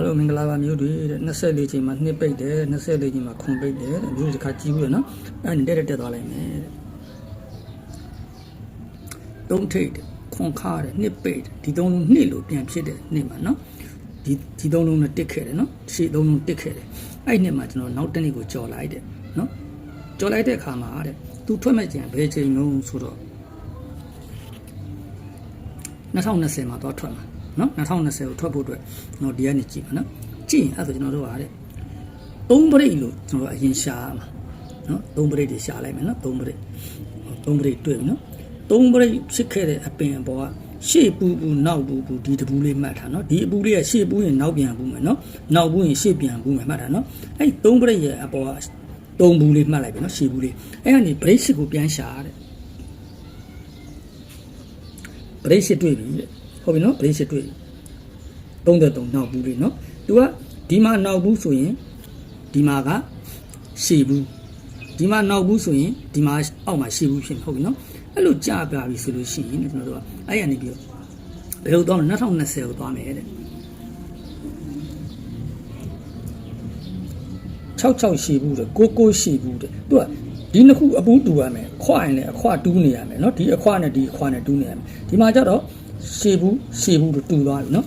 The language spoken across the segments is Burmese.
အားလုံးမင်္ဂလာပါမျိုးတွေတဲ့24ချိန်မှာနှစ်ပိတ်တယ်24ချိန်မှာခွန်ပိတ်တယ်တဲ့မျိုးတစ်ခါကြည့်ဘူးလေနော်အဲ့ဒါတက်တက်တက်သွားလိုက်မယ်တဲ့သုံးထိတ်တဲ့ခွန်ခါတဲ့နှစ်ပိတ်တဲ့ဒီသုံးလုံးနှစ်လို့ပြန်ဖြစ်တဲ့နှစ်မှာနော်ဒီဒီသုံးလုံးနဲ့တစ်ခဲ့တယ်နော်ရှေ့သုံးလုံးတစ်ခဲ့တယ်အဲ့ဒီနှစ်မှာကျွန်တော်နောက်တစ်နှစ်ကိုကြော်လိုက်တဲ့နော်ကြော်လိုက်တဲ့အခါမှာတဲ့သူထွက်မဲ့ကြံဘယ်ချိန်လုံးဆိုတော့2020မှာတော့ထွက်မှာ နော်2020ကိုထွက်ဖို့အတွက်ကျွန်တော်ဒီကနေကြည့်ပါနော်ကြည့်ရင်အဲ့ဒါကျွန်တော်တို့ကတဲ့သုံးပရိတ်လို့ကျွန်တော်တို့အရင်ရှာရမှာနော်သုံးပရိတ်တွေရှာလိုက်မယ်နော်သုံးပရိတ်သုံးပရိတ်တွေ့ပြီနော်သုံးပရိတ်ဖြစ်ခဲ့တဲ့အပင်အပေါ်ကရှေ့ပူပူနောက်ပူပူဒီတပူလေးမှတ်ထားနော်ဒီအပူလေးကရှေ့ပူရင်နောက်ပြန်ပူမယ်နော်နောက်ပူရင်ရှေ့ပြန်ပူမယ်မှတ်ထားနော်အဲ့ဒီသုံးပရိတ်ရဲ့အပေါ်ကသုံးဘူးလေးမှတ်လိုက်ပြီနော်ရှေ့ဘူးလေးအဲ့ကနေ break စစ်ကိုပြန်ရှာတဲ့ပရိတ်ရှစ်တွေ့ပြီတဲ့ ဟုတ်ပြီနော်ပရိတ်ရှစ်တွေ့ပြီ33နောက်ဘူးလေနော်သူကဒီမှာနောက်ဘူးဆိုရင်ဒီမှာကရှေ့ဘူးဒီမှာနောက်ဘူးဆိုရင်ဒီမှာအောက်မှာရှေ့ဘူးဖြစ်နေဟုတ်ပြီနော်အဲ့လိုကြာပြပြီဆိုလို့ရှိရင်ကျွန်တော်တို့ကအဲ့ရနေပြီးတော့ဘယ်လိုတော့2020ကိုသွားမယ်တဲ့66ရှိဘူးတဲ့99ရှိဘူးတဲ့သူကဒီနှစ်ခုအပူးတူရမယ်ခွရင်လည်းအခွတူးနေရမယ်เนาะဒီအခွနဲ့ဒီအခွနဲ့တူးနေရမယ်ဒီမှာကျတော့ ရှေ့ဘူးရှေ့ဘူးတို့တူသွားပြီနော်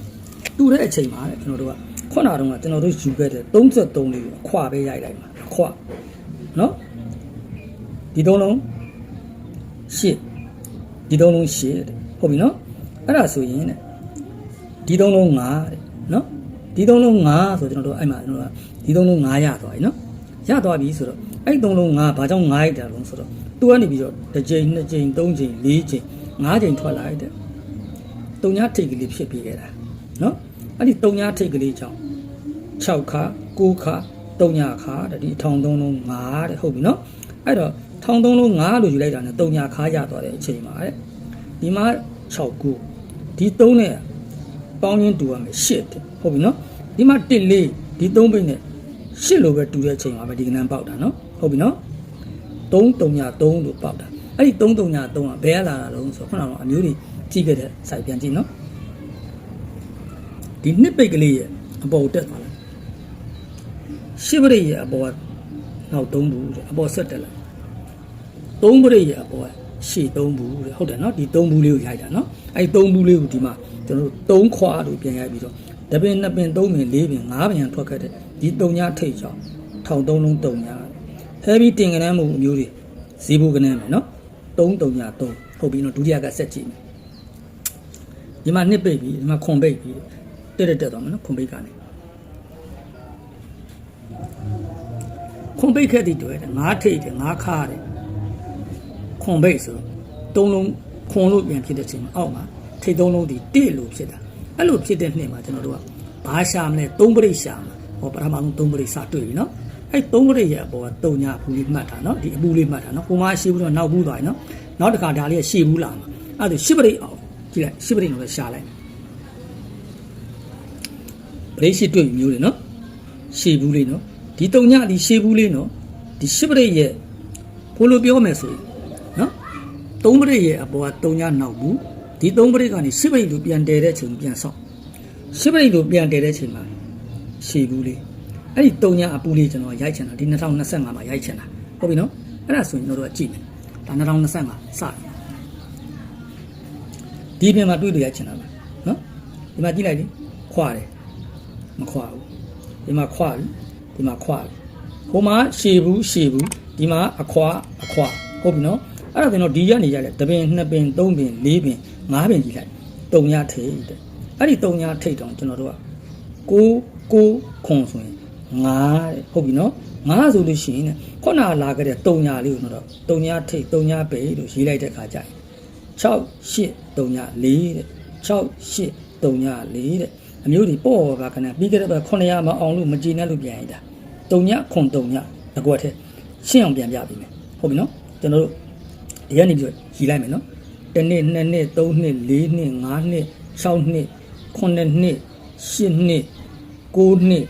တူတဲ့အချိန်မှာတဲ့ကျွန်တော်တို့ကခုနကတော့ကျွန်တော်တို့ယူခဲ့တဲ့33လေးကိုခွာပဲရိုက်လိုက်မှာခွာနော်ဒီသုံးလုံးရှေ့ဒီသုံးလုံးရှေ့တဲ့ဟုတ်ပြီနော်အဲ့ဒါဆိုရင်တဲ့ဒီသုံးလုံး9တဲ့နော်ဒီသုံးလုံး9ဆိုကျွန်တော်တို့အဲ့မှာကျွန်တော်ကဒီသုံးလုံး9ရသွားပြီနော်ရသွားပြီဆိုတော့အဲ့သုံးလုံး9ဘာကြောင့်9ရိုက်တာလုံးဆိုတော့သူကနေပြီးတော့တစ်ကြိမ်နှစ်ကြိမ်သုံးကြိမ်လေးကြိမ်9ကြိမ်ထွက်လာတဲ့ တုံညာထိတ်ကလေးဖြစ်ပြီးခဲ့တာနော်အဲ့ဒီတုံညာထိတ်ကလေးကြောင့်6ခါ9ခါတုံညာခါတဲ့ဒီ1300လုံး5တဲ့ဟုတ်ပြီနော်အဲ့တော့1300လုံး5လို့ယူလိုက်တာ ਨੇ တုံညာခါရသွားတဲ့အချိန်မှာတဲ့ဒီမှာ6 9ဒီ3နဲ့ပေါင်းရင်းတူရမယ်8တဲ့ဟုတ်ပြီနော်ဒီမှာ1 4ဒီ3ပိတ်နဲ့8လို့ပဲတူတဲ့အချိန်မှာပဲဒီကဏ္ဍပေါက်တာနော်ဟုတ်ပြီနော်3 3ည3လို့ပေါက်တာအဲ့ဒီ3 3ည3ကဘယ်လာတာလုံးဆိုခုနကအမျိုးကြီး ကြည့်ခဲ့တဲ့စာပြန်ကြည့်နော်ဒီနှစ်ပိတ်ကလေးရဲ့အပေါ်တက်သွားလိုက်ရှစ်ပရိရဲ့အပေါ်ကနောက်၃ဘူးတဲ့အပေါ်ဆက်တက်လိုက်၃ပရိရဲ့အပေါ်ကရှေ့၃ဘူးတဲ့ဟုတ်တယ်နော်ဒီ၃ဘူးလေးကိုရိုက်တာနော်အဲ့၃ဘူးလေးကိုဒီမှာကျွန်တော်တို့၃ခွာလို့ပြန်ရိုက်ပြီးတော့တပင်နှစ်ပင်၃ပင်၄ပင်၅ပင်ရန်ထွက်ခဲ့တဲ့ဒီ၃ညထိတ်ကြောင်ထောင်၃လုံး၃ည heavy တင်ကနန်းမှုအမျိုးတွေဈေးဖို့ကနန်းပဲနော်၃၃ည၃ဟုတ်ပြီနော်ဒုတိယကဆက်ကြည့် ဒီမှာနှစ်ပိတ်ပြီဒီမှာခွန်ပိတ်ပြီတက်တက်တက်သွားမယ်နော်ခွန်ပိတ်ကနေခွန်ပိတ်ခဲ့သည်တွေ့တယ်ငါးထိတ်တယ်ငါးခါတယ်ခွန်ပိတ်ဆိုသုံးလုံးခွန်လို့ပြန်ဖြစ်တဲ့ချိန်မှာအောက်မှာထိတ်သုံးလုံးဒီတိလို့ဖြစ်တာအဲ့လိုဖြစ်တဲ့နှစ်မှာကျွန်တော်တို့ကဘာရှာမလဲသုံးပရိရှာမှာဟောပထမဆုံးသုံးပရိစတွေ့ပြီနော်အဲ့သုံးပရိရဲ့အပေါ်ကတုံညာဘူးလေးမှတ်တာနော်ဒီအဘူးလေးမှတ်တာနော်ဟိုမှာရှိဘူးတော့နောက်ဘူးသွားရင်နော်နောက်တစ်ခါဒါလေးကရှေ့ဘူးလာမှာအဲ့ဒါရှစ်ပရိအောင် ကြည့်လိုက်ရှစ်ပရိန်ကိုလည်းရှာလိုက်ပရိရှိတွေ့မျိုးတွေနော်ရှေးဘူးလေးနော်ဒီတုံညဒီရှေးဘူးလေးနော်ဒီရှစ်ပရိရဲ့ဘိုးလိုပြောမယ်ဆိုရင်နော်သုံးပရိရဲ့အပေါ်ကတုံညနောက်ဘူးဒီသုံးပရိကနေရှစ်ပရိလိုပြန်တယ်တဲ့ချိန်ပြန်ဆောက်ရှစ်ပရိလိုပြန်တယ်တဲ့ချိန်မှာရှေးဘူးလေးအဲ့ဒီတုံညအပူလေးကျွန်တော်ရိုက်ချင်တာဒီ2025မှာရိုက်ချင်တာဟုတ်ပြီနော်အဲ့ဒါဆိုရင်တို့ကကြည့်မယ်ဒါ2025စတယ် ဒီပြင်မှာတွေ့လို့ရိုက်ချင်တာပါနော်ဒီမှာကြည့်လိုက်လေခွာတယ်မခွာဘူးဒီမှာခွာပြီဒီမှာခွာပြီဟိုမှာရှေဘူးရှေဘူးဒီမှာအခွာအခွာဟုတ်ပြီနော်အဲ့ဒါဆိုတော့ဒီရက်နေရလဲတပင်နှစ်ပင်သုံးပင်လေးပင်ငါးပင်ကြည့်လိုက်တုံညာထိတ်တဲ့အဲ့ဒီတုံညာထိတ်တောင်ကျွန်တော်တို့ကကိုကိုခွန်ဆိုရင်ငါတဲ့ဟုတ်ပြီနော်ငါဆိုလို့ရှိရင်တဲ့ခုနလာခဲ့တဲ့တုံညာလေးကိုတော့တုံညာထိတ်တုံညာပေလို့ရေးလိုက်တဲ့ခါကျရင် 6 8တုံညာ4တဲ့6 8တုံညာ4တဲ့အမျိုးဒီပေါ့ပါခဏပြီးခဲ့တဲ့ဘက်900မအောင်လို့မကြည်နဲ့လို့ပြန်ရတာတုံညာခွန်တုံညာတကွက်ထဲရှင်းအောင်ပြန်ပြပေးမယ်ဟုတ်ပြီနော်ကျွန်တော်တို့ဒီကနေပြီးရေးလိုက်မယ်နော်တစ်နှစ်နှစ်နှစ်သုံးနှစ်လေးနှစ်ငါးနှစ်6နှစ်9နှစ်8နှစ်9နှစ်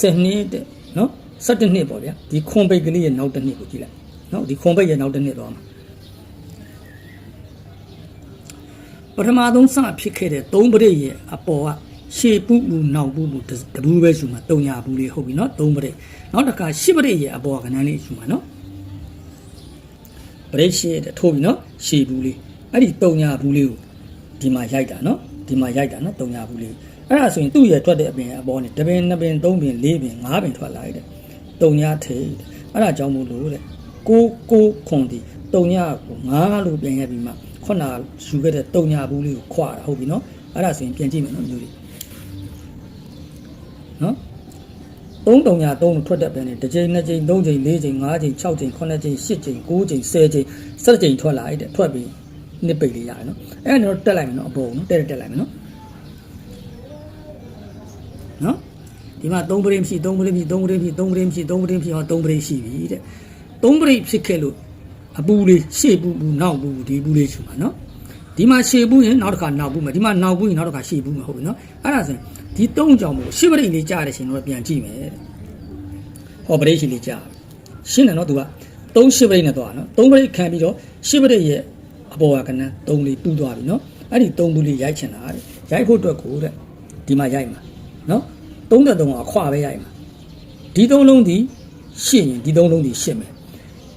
10နှစ်တဲ့နော်17နှစ်ပေါ့ဗျာဒီခွန်ပိတ်ကလေးရဲ့နောက်တစ်နှစ်ကိုကြည့်လိုက်နော်ဒီခွန်ပိတ်ရဲ့နောက်တစ်နှစ်တော့ ပထမဆုံးစဖြစ်ခဲ့တဲ့သုံးပရိတ်ရဲ့အပေါ်ကရှေပူပူနောက်ပူပူတဘူးပဲယူမှာတုံညာဘူးလေးဟုတ်ပြီနော်သုံးပရိတ်နောက်တစ်ခါရှစ်ပရိတ်ရဲ့အပေါ်ကဏ္ဍလေးယူမှာနော်ပရိတ်ရှေတဲ့ထိုးပြီနော်ရှေဘူးလေးအဲ့ဒီတုံညာဘူးလေးကိုဒီမှာရိုက်တာနော်ဒီမှာရိုက်တာနော်တုံညာဘူးလေးအဲ့ဒါဆိုရင်သူ့ရဲ့ထွက်တဲ့အပင်အပေါ်နဲ့တပင်နှစ်ပင်သုံးပင်လေးပင်ငါးပင်ထွက်လာတယ်တုံညာထိတ်အဲ့ဒါကြောင့်မို့လို့တဲ့ကိုကိုခွန်ဒီတုံညာကိုငါးလို့ပြန်ရပြီးမှ ခုနယူခဲ့တဲ့တုံညာဘူးလေးကိုခွာတာဟုတ်ပြီနော်အဲ့ဒါဆိုရင်ပြန်ကြည့်မယ်နော်မျိုးလေးနော်3တုံညာ3ထွက်တတ်တယ်နဲ့တစ်ချိန်နှစ်ချိန်3ချိန်4ချိန်5ချိန်6ချိန်9ချိန်10ချိန်9ချိန်10ချိန်17ချိန်ထွက်လာတဲ့ထွက်ပြီးနှစ်ပိတ်လေးရတယ်နော်အဲ့ဒါတော့တက်လိုက်မယ်နော်အပေါ်နော်တက်တက်လိုက်မယ်နော်နော်ဒီမှာ3ပရိမရှိ3ပရိမရှိ3ပရိမရှိ3ပရိမရှိ3ပရိမရှိဟော3ပရိရှိပြီတဲ့3ပရိဖြစ်ခဲ့လို့ အပူလေးရှေ့ပူပူနောက်ပူပူဒီပူလေးချူမှာနော်ဒီမှာရှေ့ပူရင်နောက်တစ်ခါနောက်ပူမယ်ဒီမှာနောက်ပူရင်နောက်တစ်ခါရှေ့ပူမယ်ဟုတ်ပြီနော်အဲ့ဒါဆိုရင်ဒီ၃ကြောင်မို့ရှေ့ပရိလေးကြားတဲ့ချိန်တော့ပြန်ကြည့်မယ်တဲ့ဟောပရိရှိလေးကြားရှင်းတယ်နော်သူက၃ရှေ့ပရိနဲ့တော့နော်၃ပရိခံပြီးတော့ရှေ့ပရိရဲ့အပေါ်ကကနန်း၃လေးပူသွားပြီနော်အဲ့ဒီ၃ပူလေးရိုက်ချင်တာတဲ့ရိုက်ဖို့အတွက်ကိုတဲ့ဒီမှာရိုက်မှာနော်၃တဲ့၃ကအခွပဲရိုက်မှာဒီ၃လုံးဒီရှင်းရင်ဒီ၃လုံးဒီရှင်းမယ်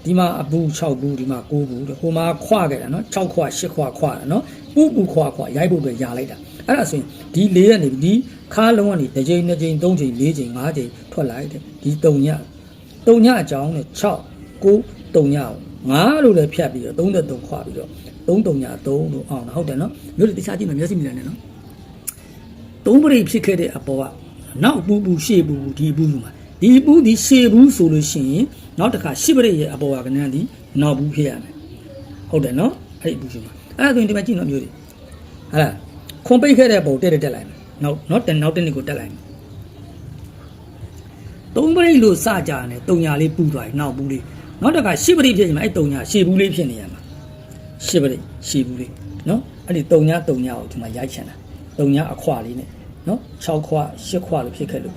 ဒီမှာအပူ6ဘူးဒီမှာ9ဘူးတဲ့ဟိုမှာခွခဲ့တာနော်6ခွ8ခွခွတာနော်ပူပူခွခွရိုက်ဖို့အတွက်ယာလိုက်တာအဲ့ဒါဆိုရင်ဒီ၄ရက်နေပြီဒီခါလုံးကနေတစ်ချိန်နှစ်ချိန်သုံးချိန်လေးချိန်ငါးချိန်ထွက်လာတဲ့ဒီ3ည3ညအကြောင်းနဲ့6 9 3ည9လို့လည်းဖြတ်ပြီးတော့33ခွပြီးတော့3 3ည3လို့အောင်တာဟုတ်တယ်နော်မျိုးတွေတခြားကြည့်မယ်မျက်စိမြင်တယ်နော်သုံးပရိဖြစ်ခဲ့တဲ့အပေါ်ကနောက်ပူပူရှေ့ပူပူဒီပူပူမှာ ဒီပူဒီရှေ့ပူဆိုလို့ရှိရင်နောက်တစ်ခါရှစ်ပရိရဲ့အပေါ်ကကနန်းဒီနောက်ပူဖြစ်ရမယ်ဟုတ်တယ်နော်အဲ့ဒီပူရှင်မှာအဲ့ဒါဆိုရင်ဒီမှာကြည့်နော်မျိုးတွေဟာလားခွန်ပိတ်ခဲ့တဲ့ပုံတက်တက်တက်လိုက်မယ်နောက်နောက်တက်နောက်တက်နေကိုတက်လိုက်မယ်သုံးပရိလို့စကြတယ်တုံညာလေးပူသွားပြီနောက်ပူလေးနောက်တစ်ခါရှစ်ပရိဖြစ်ရင်အဲ့တုံညာရှေ့ပူလေးဖြစ်နေရမှာရှစ်ပရိရှေ့ပူလေးနော်အဲ့ဒီတုံညာတုံညာကိုဒီမှာရိုက်ချင်တာတုံညာအခွာလေးနဲ့နော်6ခွ8ခွလို့ဖြစ်ခဲ့လို့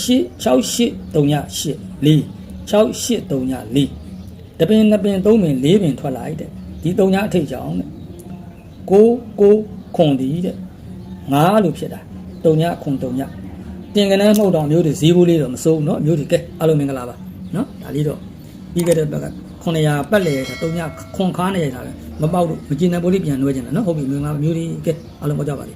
ရှစ်6 8 3ည8 4 6 8 3ည4တပင်နှစ်ပင်သုံးပင်လေးပင်ထွက်လာတဲ့ဒီ3ညအထိတ်ကြောင်တဲ့ကိုကိုခွန်ဒီတဲ့ငါလို့ဖြစ်တာ3ညခွန်3ညတင်ကနန်းမှုတ်တော်မျိုးတွေဈေးဘိုးလေးတော့မစိုးဘူးเนาะမျိုးတွေကဲအားလုံးမင်္ဂလာပါเนาะဒါလေးတော့ပြီးခဲ့တဲ့ဘက်က900ပတ်လေတာ3ညခွန်ခါနေရတာပဲမပေါက်လို့မကျင်တဲ့ဘိုးလေးပြန်နှွှဲကျင်တယ်เนาะဟုတ်ပြီမင်္ဂလာမျိုးတွေကဲအားလုံးပေါက်ကြပါလိမ့်